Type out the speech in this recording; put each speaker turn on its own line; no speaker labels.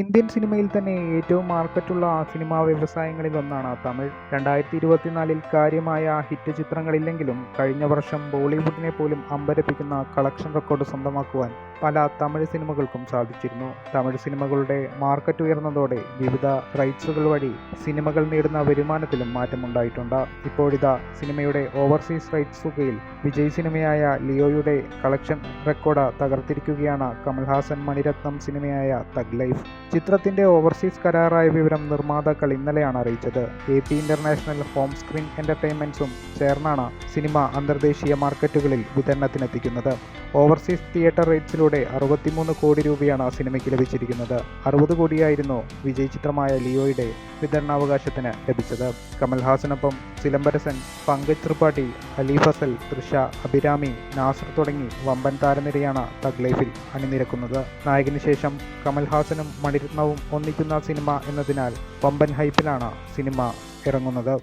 Indian സിനിമയിൽ തന്നെ ഏറ്റവും മാർക്കറ്റുള്ള സിനിമാ വ്യവസായങ്ങളിൽ ഒന്നാണ് തമിഴ്. രണ്ടായിരത്തി ഇരുപത്തിനാലിൽ കാര്യമായ ഹിറ്റ് ചിത്രങ്ങളില്ലെങ്കിലും കഴിഞ്ഞ വർഷം ബോളിവുഡിനെ പോലും അമ്പരപ്പിക്കുന്ന കളക്ഷൻ റെക്കോർഡ് സ്വന്തമാക്കുവാൻ പല തമിഴ് സിനിമകൾക്കും സാധിച്ചിരുന്നു. തമിഴ് സിനിമകളുടെ മാർക്കറ്റ് ഉയർന്നതോടെ വിവിധ റൈറ്റ്സുകൾ വഴി സിനിമകൾ നേടുന്ന വരുമാനത്തിലും മാറ്റമുണ്ടായിട്ടുണ്ട്. ഇപ്പോഴിതാ സിനിമയുടെ ഓവർസീസ് റൈറ്റ്സ് തുകയിൽ വിജയ് സിനിമയായ ലിയോയുടെ കളക്ഷൻ റെക്കോർഡ് തകർത്തിരിക്കുകയാണ് കമൽഹാസൻ മണിരത്നം സിനിമയായ തഗ് ലൈഫ്. ചിത്രത്തിന്റെ ഓവർസീസ് കരാറായ വിവരം നിർമ്മാതാക്കൾ ഇന്നലെയാണ് അറിയിച്ചത്. A P international home screen എന്റർടൈൻമെന്റ്സും ചേർന്നാണ് സിനിമ അന്തർദേശീയ മാർക്കറ്റുകളിൽ വിതരണത്തിനെത്തിക്കുന്നത്. ഓവർസീസ് തിയേറ്റർ റേറ്റ്സിലൂടെ അറുപത്തിമൂന്ന് കോടി രൂപയാണ് സിനിമയ്ക്ക് ലഭിച്ചിരിക്കുന്നത്. അറുപത് കോടിയായിരുന്നു വിജയ് ചിത്രമായ ലിയോയുടെ വിതരണാവകാശത്തിന് ലഭിച്ചത്. കമൽഹാസനൊപ്പം സിലംബരസൻ പങ്കജ് ത്രിപാഠി അലി ഫസൽ തൃഷ അഭിരാമി നാസർ തുടങ്ങി വമ്പൻ താരനിരയാണ് തഗ് ലൈഫിൽ അണിനിരക്കുന്നത്. നായകന് ശേഷം കമൽഹാസനും മണിരത്നവും ഒന്നിക്കുന്ന സിനിമ എന്നതിനാൽ വമ്പൻ ഹൈപ്പിലാണ് സിനിമ ഇറങ്ങുന്നത്.